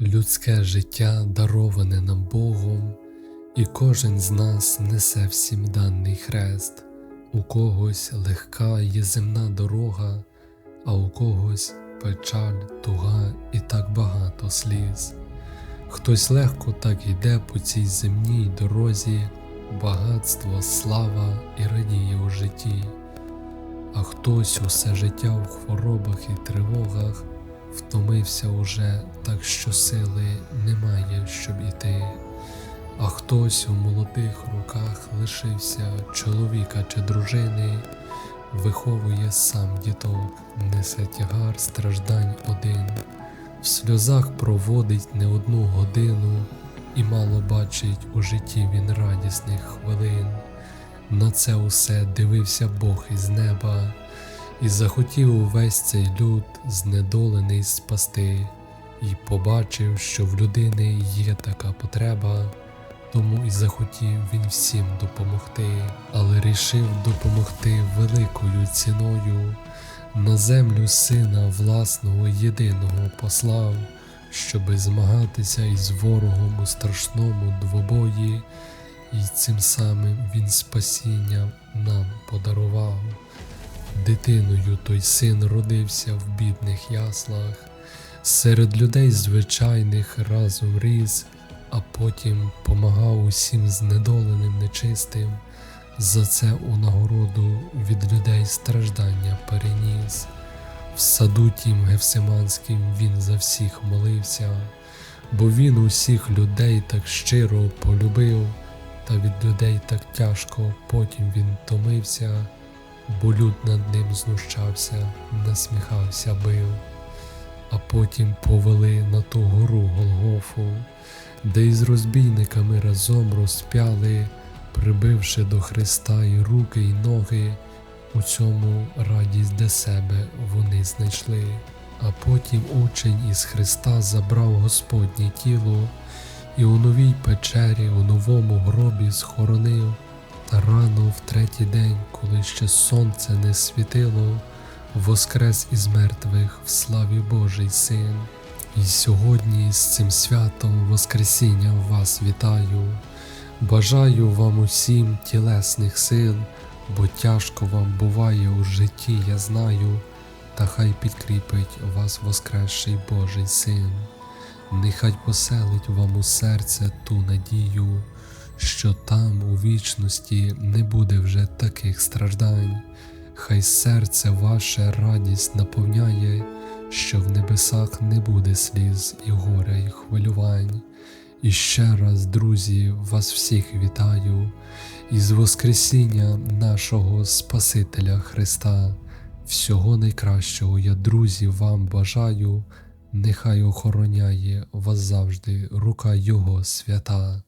Людське життя дароване нам Богом, і кожен з нас несе всім даний хрест. У когось легка є земна дорога, а у когось печаль, туга і так багато сліз. Хтось легко так йде по цій земній дорозі, багатство, слава і радіє у житті, а хтось усе життя в хворобах і тривогах втомився уже так, що сили немає, щоб іти. А хтось у молодих руках лишився чоловіка чи дружини, виховує сам діток, несе тягар страждань один, в сльозах проводить не одну годину, і мало бачить у житті він радісних хвилин. На це усе дивився Бог із неба, і захотів увесь цей люд знедолений спасти, і побачив, що в людини є така потреба, тому і захотів він всім допомогти, але рішив допомогти великою ціною. На землю сина власного єдиного послав, щоби змагатися із ворогом у страшному двобої, і цим самим він спасіння нам подарував. Дитиною той син родився в бідних яслах, серед людей звичайних разом ріс, а потім помагав усім знедоленим нечистим. За це у нагороду від людей страждання переніс. В саду тім Гевсиманським він за всіх молився, бо він усіх людей так щиро полюбив, та від людей так тяжко потім він томився, бо люд над ним знущався, насміхався, бив, а потім повели на ту гору Голгофу, де із розбійниками разом розп'яли прибивши до Христа і руки, і ноги, у цьому радість для себе вони знайшли. А потім учень із Христа забрав Господнє тіло і у новій печері, у новому гробі схоронив, та рано в третій день, коли ще сонце не світило, воскрес із мертвих в славі Божий Син. І сьогодні з цим святом Воскресіння вас вітаю. Бажаю вам усім тілесних сил, бо тяжко вам буває у житті, я знаю, та хай підкріпить вас Воскресший Божий Син, нехай поселить вам у серце ту надію, що там у вічності не буде вже таких страждань, хай серце ваше радість наповняє, що в небесах не буде сліз і горя, і хвилювань. І ще раз, друзі, вас всіх вітаю із Воскресіння нашого Спасителя Христа. Всього найкращого я, друзі, вам бажаю, нехай охороняє вас завжди рука Його свята.